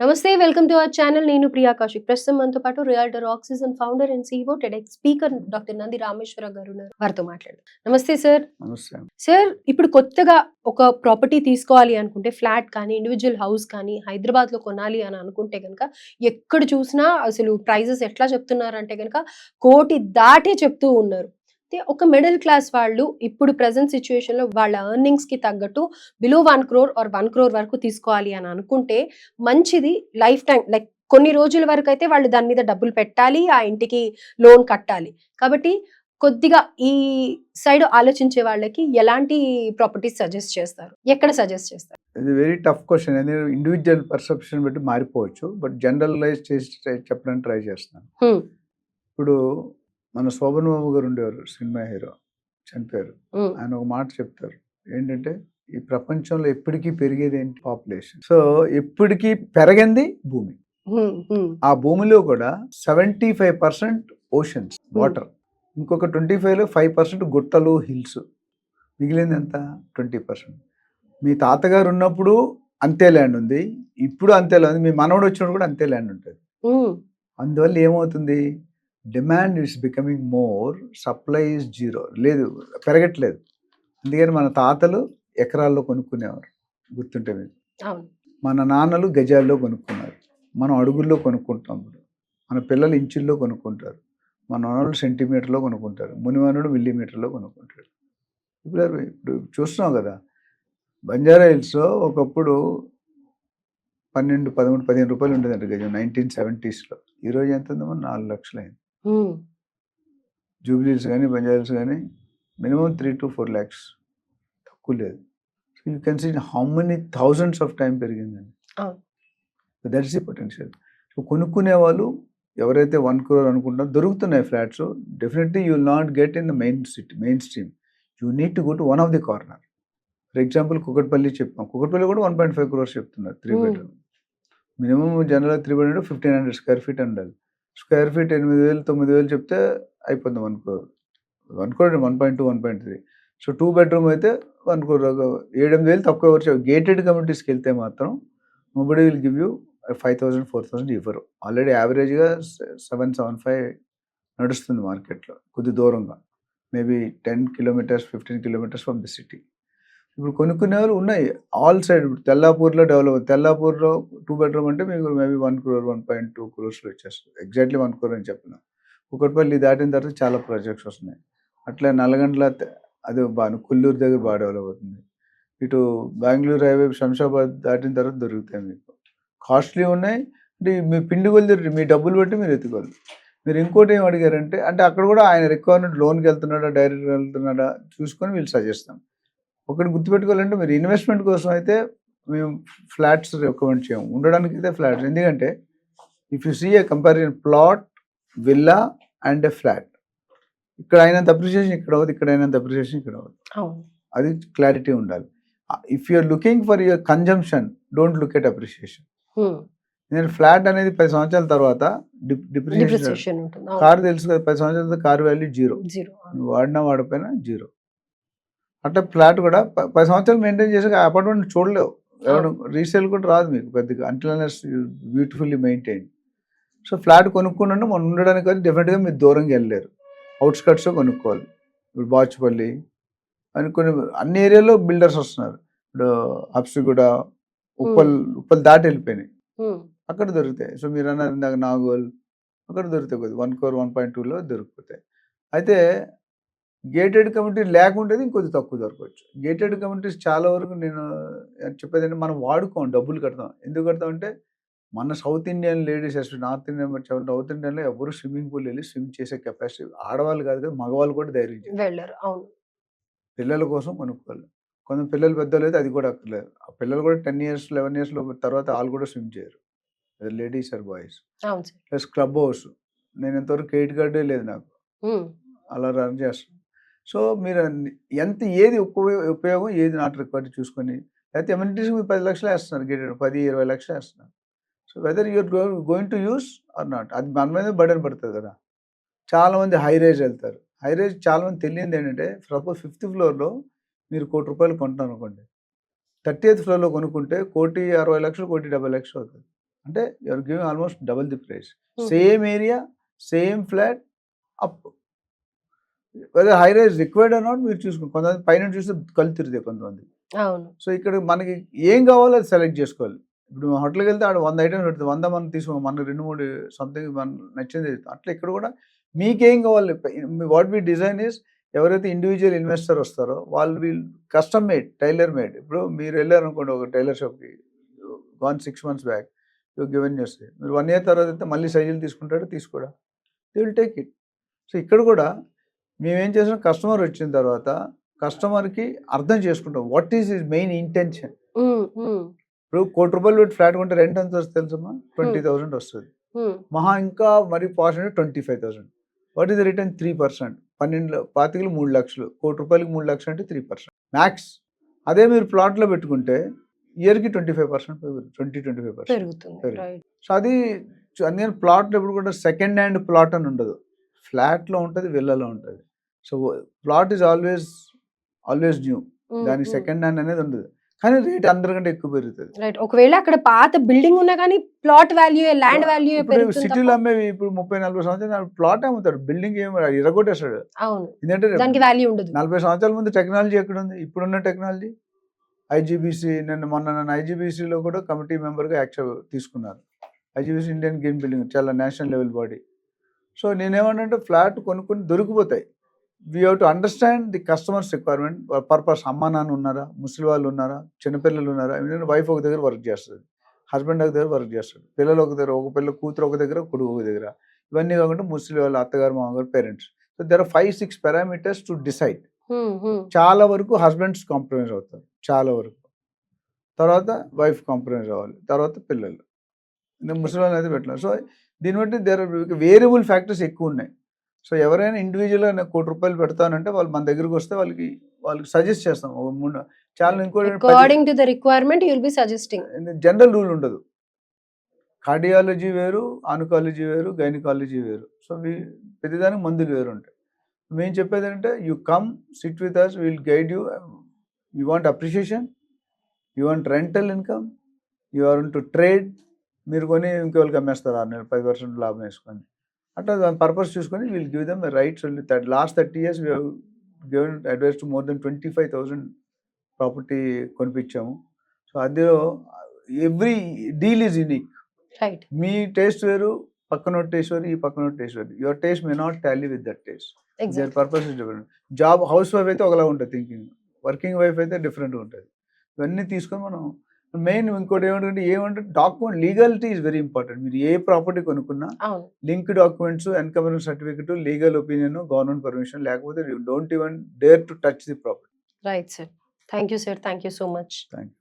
నమస్తే welcome to our channel. నేను ప్రియా కౌశిక్. ప్రస్తుతం మనతో పాటు realtor oxygen founder and CEO TEDx speaker doctor Nandi Rameshwara garu ఉన్నారు. వారితో మాట్లాడు నమస్తే సార్. సార్ ఇప్పుడు కొత్తగా ఒక ప్రాపర్టీ తీసుకోవాలి అనుకుంటే ఫ్లాట్ కానీ ఇండివిజువల్ హౌస్ కానీ హైదరాబాద్లో కొనాలి అని అనుకుంటే కనుక ఎక్కడ చూసినా అసలు ప్రైజెస్ ఎట్లా చెప్తున్నారంటే కనుక కోటి దాటే చెప్తూ ఉన్నారు. అయితే ఒక మిడిల్ క్లాస్ వాళ్ళు ఇప్పుడు ప్రజెంట్ సిచ్యువేషన్లో వాళ్ళ ఎర్నింగ్స్కి తగ్గట్టు below one crore or one crore వరకు తీసుకోవాలి అని అనుకుంటే మంచిది లైఫ్ టైం లైక్ కొన్ని రోజుల వరకు అయితే వాళ్ళు దాని మీద డబ్బులు పెట్టాలి ఆ ఇంటికి లోన్ కట్టాలి. కాబట్టి కొద్దిగా ఈ సైడ్ ఆలోచించే వాళ్ళకి ఎలాంటి ప్రాపర్టీస్ సజెస్ట్ చేస్తారు? ఎక్కడ సజెస్ట్ చేస్తారు? ఇది వెరీ టఫ్ క్వశ్చన్. ఎందుకంటే ఇండివిజువల్ పర్సెప్షన్ బట్టి మారిపోవచ్చు బట్ జనరలైజ్ చేసి చెప్పడానికి ట్రై చేస్తాను. ఇప్పుడు మన శోభన్ బాబు గారు ఉండేవారు సినిమా హీరో. చనిపోయారు. ఆయన ఒక మాట చెప్తారు. ఏంటంటే ఈ ప్రపంచంలో ఎప్పటికీ పెరిగేది ఏంటి? పాపులేషన్. సో ఎప్పటికీ పెరగింది భూమి. ఆ భూమిలో కూడా seventy five percent oceans water. ఇంకొక ట్వంటీ ఫైవ్లో ఫైవ్ పర్సెంట్ గుట్టలు హిల్స్. మిగిలింది ఎంత? Twenty percent. మీ తాతగారు ఉన్నప్పుడు అంతే ల్యాండ్ ఉంది. ఇప్పుడు అంతే ల్యాండ్ ఉంది. మీ మనవడు వచ్చినప్పుడు కూడా అంతే ల్యాండ్ ఉంటుంది. అందువల్ల ఏమవుతుంది? Demand is becoming more supply is zero. లేదు పెరగట్లేదు. అందుకని మన తాతలు ఎకరాల్లో కొనుక్కునేవారు. గుర్తుంటే మీకు? మన నాన్నలు గజాల్లో కొనుక్కున్నారు. మనం అడుగుల్లో కొనుక్కుంటాం ఇప్పుడు. మన పిల్లలు ఇంచుల్లో కొనుక్కుంటారు. మన నాన్నలు సెంటీమీటర్లో కొనుక్కుంటారు. మునివానుడు మిల్లీమీటర్లో కొనుక్కుంటాడు. ఇప్పుడు ఇప్పుడు చూస్తున్నాం కదా? బంజారా హిల్స్లో ఒకప్పుడు పన్నెండు పదమూడు పదిహేను రూపాయలు ఉండేదంట గజం నైన్టీన్ సెవెంటీస్లో. ఈరోజు ఎంత ఉందమ్మా నాలుగు లక్షలు అయింది జూబ్లీస్ కానీ బంజారా హిల్స్ కానీ minimum three to four lakhs తక్కువ లేదు. So you can see how many thousands of time పెరిగిందండి. అవును. దట్స్ ది పొటెన్షియల్ సో కొనుక్కునే వాళ్ళు ఎవరైతే వన్ క్రోర్ అనుకుంటారో దొరుకుతున్నాయి flats. Definitely you will not get in the main city main stream you need to go to one of the corner for example Kukatpally చెప్పాం. కుకట్పల్లి కూడా one point five crores చెప్తున్నారు three Hmm. Bedroom minimum general three bedroom fifteen hundred square feet ఉండాలి square feet ఎనిమిది వేలు తొమ్మిది వేలు చెప్తే అయిపోతుంది one crore one crore one point two one point three. So two bedroom అయితే వన్ క్రోర్ ఏడెనిమిది వేలు తక్కువ ఎవరు గేటెడ్ కమ్యూనిటీస్కి వెళ్తే మాత్రం nobody will give you five thousand four thousand ఇవ్వరు. ఆల్రెడీ యావరేజ్గా సెవెన్ సెవెన్ ఫైవ్ నడుస్తుంది మార్కెట్లో కొద్ది దూరంగా. Maybe ten kilometres fifteen kilometres from the city. ఇప్పుడు కొనుక్కునే వాళ్ళు ఉన్నాయి. ఆల్ సైడ్ ఇప్పుడు తెల్లాపూర్లో డెవలప్ తెల్లాపూర్లో టూ బెడ్రూమ్ అంటే మీకు maybe one crore one point two క్రోర్స్లో వచ్చేస్తుంది. ఎగ్జాక్ట్లీ వన్ క్రోర్ అని చెప్పిన. ఒకటిపల్లి దాటిన తర్వాత చాలా ప్రాజెక్ట్స్ వస్తున్నాయి. అట్లా నల్గొండల అది బాగా కొల్లూరు దగ్గర బాగా డెవలప్ అవుతుంది. ఇటు బెంగళూరు హైవే శంషాబాద్ దాటిన తర్వాత దొరుకుతాయి మీకు. కాస్ట్లీ ఉన్నాయి. అంటే మీ పిండి కొలిది మీ డబ్బులు బట్టి మీరు ఎత్తుకోవాలి. మీరు ఇంకోటి ఏం అడిగారంటే అంటే అక్కడ కూడా ఆయన రిక్వైర్మెంట్ లోన్కి వెళ్తున్నాడా డైరెక్ట్గా వెళ్తున్నాడా చూసుకొని వీళ్ళు సజెస్తాం ఒకటి గుర్తుపెట్టుకోవాలంటే మీరు ఇన్వెస్ట్మెంట్ కోసం అయితే మేము ఫ్లాట్స్ రికమెండ్ చేయము ఉండడానికి అయితే ఫ్లాట్స్ ఎందుకంటే if you see a comparison plot villa and a flat ఇక్కడ అయినంత అప్రిషియేషన్ ఇక్కడ అవ్వదు ఇక్కడ అయినంత అప్రిషియేషన్ ఇక్కడ అవ్వదు. అది క్లారిటీ ఉండాలి. If you're looking for your consumption don't look at appreciation నేను ఫ్లాట్ అనేది పది సంవత్సరాల తర్వాత డిప్రిషియేషన్. కార్ తెలుసు కదా పది సంవత్సరాల తర్వాత కార్ వాల్యూ జీరో వాడినా వాడిపోయినా జీరో అట్లా ఫ్లాట్ కూడా పది సంవత్సరాలు మెయింటైన్ చేసి అపార్ట్మెంట్ చూడలేవు. ఎవరు రీసేల్ కూడా రాదు మీకు పెద్దగా unless beautifully maintain so flat కొనుక్కుంటే మనం ఉండడానికి అది డెఫినెట్గా మీరు దూరంగా వెళ్ళలేరు. అవుట్స్కట్స్ కొనుక్కోవాలి. ఇప్పుడు బాచుపల్లి అని కొన్ని అన్ని ఏరియాలో బిల్డర్స్ వస్తున్నారు. ఇప్పుడు హబ్సిగూడ ఉప్పల్ ఉప్పల్ దాటి వెళ్ళిపోయినాయి. అక్కడ దొరుకుతాయి. సో మీరు అన్నారు ఇందాక నాగోల్ అక్కడ దొరుకుతాయి కొద్ది వన్ కోర్ వన్ పాయింట్ టూలో దొరుకుతాయి. అయితే గేటెడ్ కమ్యూనిటీ లేకుంటే ఇంకొద్ది తక్కువ దొరకవచ్చు. గేటెడ్ కమ్యూనిటీస్ చాలా వరకు నేను చెప్పేది అంటే మనం వాడుకోం డబ్బులు కడతాం. ఎందుకు కడతాం అంటే మన south Indian ladies especial north Indian south ఇండియన్లో ఎవరు స్విమ్మింగ్ పూల్ వెళ్ళి స్విమ్ చేసే కెపాసిటీ ఆడవాళ్ళు కాదు కదా మగవాళ్ళు కూడా ధైర్యం వెళ్ళరు. అవును. పిల్లల కోసం కొనుక్కోవాలి. కొంత పిల్లలు పెద్దలు అయితే అది కూడా అక్కర్లేదు. ఆ పిల్లలు కూడా టెన్ ఇయర్స్ లెవెన్ ఇయర్స్ తర్వాత వాళ్ళు కూడా స్విమ్ చేయరు. Ladies or boys. Plus club house. నేను ఎంతవరకు ఎయిట్ గార్డే లేదు నాకు. అలా రన్ చేస్తాను సో మీరు ఎంత ఏది ఉపయోగం ఉపయోగం ఏది నాట్ రిక్వైర్డ్ చూసుకొని లేకపోతే ఎమ్యూనిటీస్ మీరు పది లక్షలు వేస్తున్నారు గేటెడ్ పది ఇరవై లక్షలు వేస్తున్నారు. So whether you're going to use or not అది మన మీద బర్డెన్ పడుతుంది కదా. చాలామంది హై రేజ్ వెళ్తారు. హై రేజ్ చాలామంది తెలియదు ఏంటంటే సపోజ్ ఫిఫ్త్ ఫ్లోర్లో మీరు కోటి రూపాయలు కొంటున్నారు అనుకోండి. థర్టీ ఎయిత్ ఫ్లోర్లో కొనుక్కుంటే కోటి అరవై లక్షలు కోటి డెబ్బై లక్షలు అవుతుంది. అంటే you're giving almost double the price. Same area same flat up high rise required not మీరు చూసుకోండి కొంతమంది పైన చూస్తే కళ్ళు తిరుగుతాయి కొంతమంది. అవును. సో ఇక్కడ మనకి ఏం కావాలో అది సెలెక్ట్ చేసుకోవాలి. ఇప్పుడు హోటల్కి వెళ్తే ఆడ వంద ఐటమ్స్ పెడుతుంది వంద మనం తీసుకో మనకు రెండు మూడు సంథింగ్ మన నచ్చింది అట్లా ఇక్కడ కూడా మీకేం కావాలి? వాట్ బి డిజైన్ ఇస్ ఎవరైతే ఇండివిజువల్ ఇన్వెస్టర్ వస్తారో వాళ్ళు వీళ్ళు కస్టమ్ మేడ్ టైలర్ మేడ్ ఇప్పుడు మీరు వెళ్ళారు అనుకోండి ఒక టైలర్ షాప్కి one six months back you given చేస్తే మీరు వన్ ఇయర్ తర్వాత అయితే మళ్ళీ సైజులు తీసుకుంటాడు తీసుకోడా? They will take it so ఇక్కడ కూడా మేమేం చేసాం? కస్టమర్ వచ్చిన తర్వాత కస్టమర్కి అర్థం చేసుకుంటాం. What is is main intention? ఇప్పుడు కోటి రూపాయలు పెట్టి ఫ్లాట్ కొంటే రెంట్ ఎంత వస్తుంది తెలుసమ్మా? ట్వంటీ థౌసండ్ వస్తుంది. మహా ఇంకా మరి పాస్ అంటే twenty five thousand. What is return? Three percent. పన్నెండు పాతికలు మూడు లక్షలు. కోటి రూపాయలకి మూడు లక్షలు అంటే త్రీ పర్సెంట్. మ్యాక్స్. అదే మీరు ప్లాట్లో పెట్టుకుంటే ఇయర్కి twenty five percent twenty twenty five percent so అది అందుకని ప్లాట్ ఎప్పుడు కూడా సెకండ్ హ్యాండ్ ప్లాట్ అని ఉండదు. ఫ్లాట్లో ఉంటుంది విల్లలో ఉంటుంది. So plot is always always new. దానికి సెకండ్ హ్యాండ్ అనేది ఉండదు. కానీ రేట్ అందరికంటే ఎక్కువ పెరుగుతుంది. రైట్. ఒకవేళ అక్కడ పాత బిల్డింగ్ ఉన్నా కానీ ప్లాట్ వాల్యూ ల్యాండ్ వాల్యూ సిటీలో అమ్మేవి ఇప్పుడు ముప్పై నలభై సంవత్సరాలు ప్లాట్ అమ్ముతాడు బిల్డింగ్ ఏమి ఇరగొట్టేస్తాడు. అవును. ఎందుకంటే దానికి వాల్యూ ఉండదు. నలభై సంవత్సరాల ముందు టెక్నాలజీ ఎక్కడ ఉంది ఇప్పుడున్న టెక్నాలజీ? ఐజీబీసీ నేను మొన్న నన్ను ఐజీబీసీలో కూడా కమిటీ మెంబర్గా యాక్షన్ తీసుకున్నారు. ఐజీబీసీ ఇండియన్ గేమ్ బిల్డింగ్ చాలా నేషనల్ లెవెల్ బాడీ. సో నేనేమంటే ఫ్లాట్ కొనుక్కొని దొరికిపోతాయి. We have to understand the customers requirement purpose అమ్మా నాన్న ఉన్నారా ముసలి వాళ్ళు ఉన్నారా చిన్నపిల్లలు ఉన్నారా ఎందుకంటే వైఫ్ ఒక దగ్గర వర్క్ చేస్తుంది హస్బెండ్ ఒక దగ్గర వర్క్ చేస్తాడు పిల్లలు ఒక దగ్గర ఒక పిల్ల కూతురు ఒక దగ్గర కొడుకు ఒక దగ్గర. ఇవన్నీ కాకుండా ముసలి వాళ్ళు అత్తగారు మామగారు parents so there are five six parameters to decide చాలా వరకు హస్బెండ్స్ కాంప్రమైజ్ అవుతారు చాలా వరకు. తర్వాత వైఫ్ కాంప్రమైజ్ అవ్వాలి తర్వాత పిల్లలు. ముసలి అయితే పెట్టలేదు సో దీన్ని బట్టి దేర్ వేరియబుల్ ఫ్యాక్టర్స్ ఎక్కువ ఉన్నాయి. సో ఎవరైనా ఇండివిజువల్గా నేను కోటి రూపాయలు పెడతానంటే వాళ్ళు మన దగ్గరికి వస్తే వాళ్ళకి వాళ్ళకి సజెస్ట్ చేస్తాం. చాలా ఇంకోటి according to the requirement you'll be suggesting general rule ఉండదు. కార్డియాలజీ వేరు ఆనుకాలజీ వేరు గైనకాలజీ వేరు. సో వీ ప్రతిదానికి మందులు వేరు ఉంటాయి. మేము చెప్పేది అంటే you come sit with us will guide you you want appreciation you want rental income you are to trade మీరు కొని ఇంకోళ్ళకి అమ్మేస్తారు ఆరు నెలలు పది పర్సెంట్ లాభం వేసుకొని. అట్లా దాని పర్పస్ చూసుకొని we'll give them rights that last thirty years given advice to more than twenty five thousand property కొనిపించాము. So అందులో every deal is unique. Right. Me taste వేరు పక్కన టేస్ట్ వేరు ఈ పక్కన టేస్ట్ వేరు. Your taste may not tally with that taste. Their purpose is different. Job housewife అయితే ఒకలా ఉంటుంది థింకింగ్. వర్కింగ్ వైఫ్ అయితే డిఫరెంట్గా ఉంటుంది. ఇవన్నీ తీసుకొని మనం మెయిన్ ఇంకోటి ఏమంటే ఏమంటే document legality is very important. మీరు ఏ ప్రాపర్టీ కొనుక్కున్నా link documents encumbrance certificate legal opinion government permission లేకపోతే don't even dare to touch the property. Right sir. Thank you sir. Thank you so much. Thank you